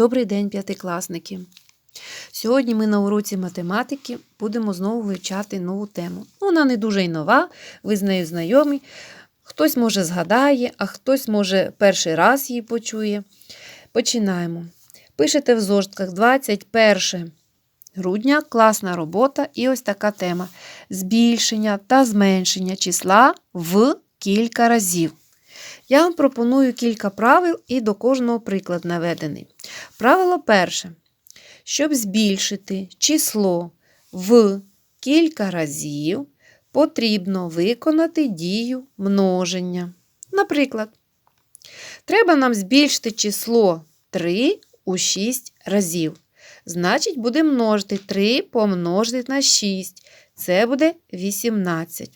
Добрий день, п'ятикласники! Сьогодні ми на уроці математики будемо знову вивчати нову тему. Ну, Вона не дуже й нова, ви з нею знайомі. Хтось, може, згадає, а хтось, може, перший раз її почує. Починаємо. Пишете в зошитках 21 грудня, класна робота і ось така тема: збільшення та зменшення числа в кілька разів. Я вам пропоную кілька правил і до кожного приклад наведений. Правило перше. Щоб збільшити число в кілька разів, потрібно виконати дію множення. Наприклад, треба нам збільшити число 3 у 6 разів. Значить, будемо множити 3 помножити на 6. Це буде 18.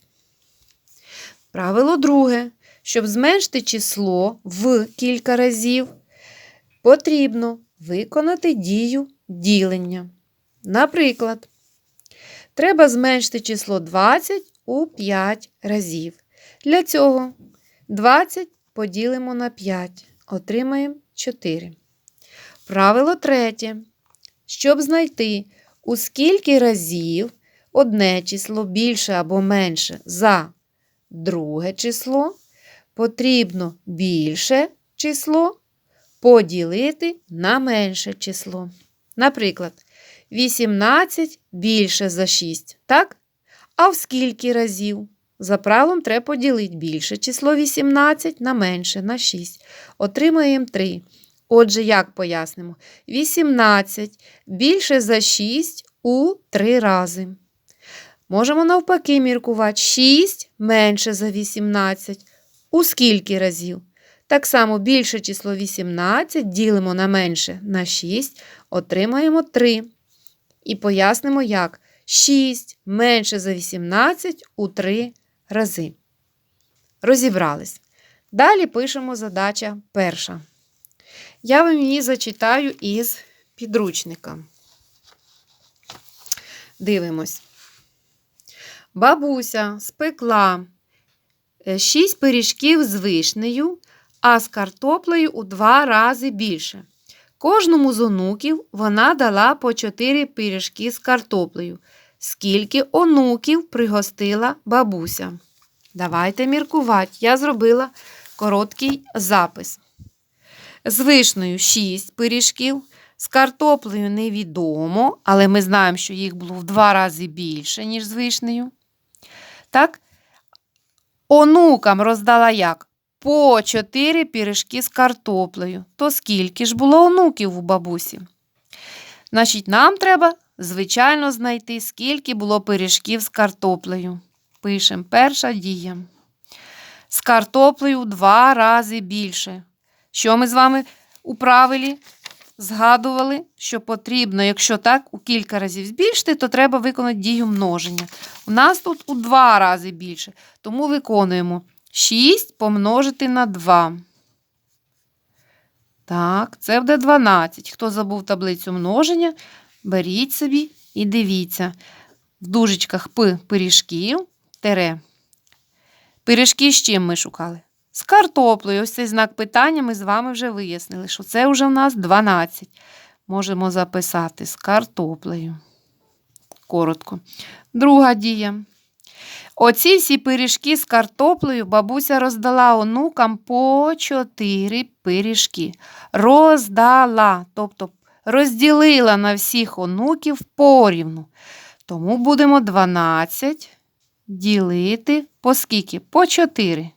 Правило друге. Щоб зменшити число в кілька разів, потрібно виконати дію ділення. Наприклад, треба зменшити число 20 у 5 разів. Для цього 20 поділимо на 5, отримаємо 4. Правило третє. Щоб знайти, у скільки разів одне число більше або менше за друге число, потрібно більше число поділити на менше число. Наприклад, 18 більше за 6, так? А в скільки разів? За правилом треба поділити більше число 18 на менше на 6. Отримаємо 3. Отже, як пояснимо? 18 більше за 6 у 3 рази. Можемо навпаки міркувати 6 менше за 18. У скільки разів? Так само більше число 18 ділимо на менше на 6, отримаємо 3. І пояснимо, як 6 менше за 18 у 3 рази. Розібрались. Далі пишемо задача перша. Я вам її зачитаю із підручника. Дивимось. Бабуся спекла 6 пиріжків з вишнею, а з картоплею у два рази більше. Кожному з онуків вона дала по 4 пиріжки з картоплею. Скільки онуків пригостила бабуся? Давайте міркувати. Я зробила короткий запис. З вишнею 6 пиріжків, з картоплею невідомо, але ми знаємо, що їх було в два рази більше, ніж з вишнею. Так? Онукам роздала як? По 4 пиріжки з картоплею. То скільки ж було онуків у бабусі? Значить, нам треба, звичайно, знайти, скільки було пиріжків з картоплею. Пишемо перша дія. З картоплею в два рази більше. Що ми з вами у правилі згадували, що потрібно, якщо так, у кілька разів збільшити, то треба виконати дію множення. У нас тут у два рази більше. Тому виконуємо 6 помножити на 2. Так, це буде 12. Хто забув таблицю множення, беріть собі і дивіться. В дужечках П пиріжків, тере. Пиріжки з чим ми шукали? З картоплею. Ось цей знак питання ми з вами вже вияснили, що це вже у нас 12. Можемо записати з картоплею. Коротко. Друга дія. Оці всі пиріжки з картоплею бабуся роздала онукам по 4 пиріжки. Роздала, тобто розділила на всіх онуків порівну. Тому будемо 12 ділити по скільки? По 4.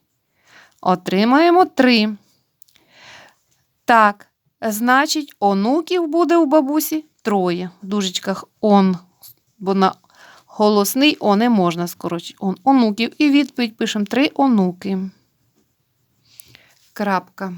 Отримаємо 3. Так, значить, онуків буде у бабусі троє. В дужечках он, бо на голосний о не можна скорочити. Он, онуків. І відповідь пишемо три онуки. Крапка.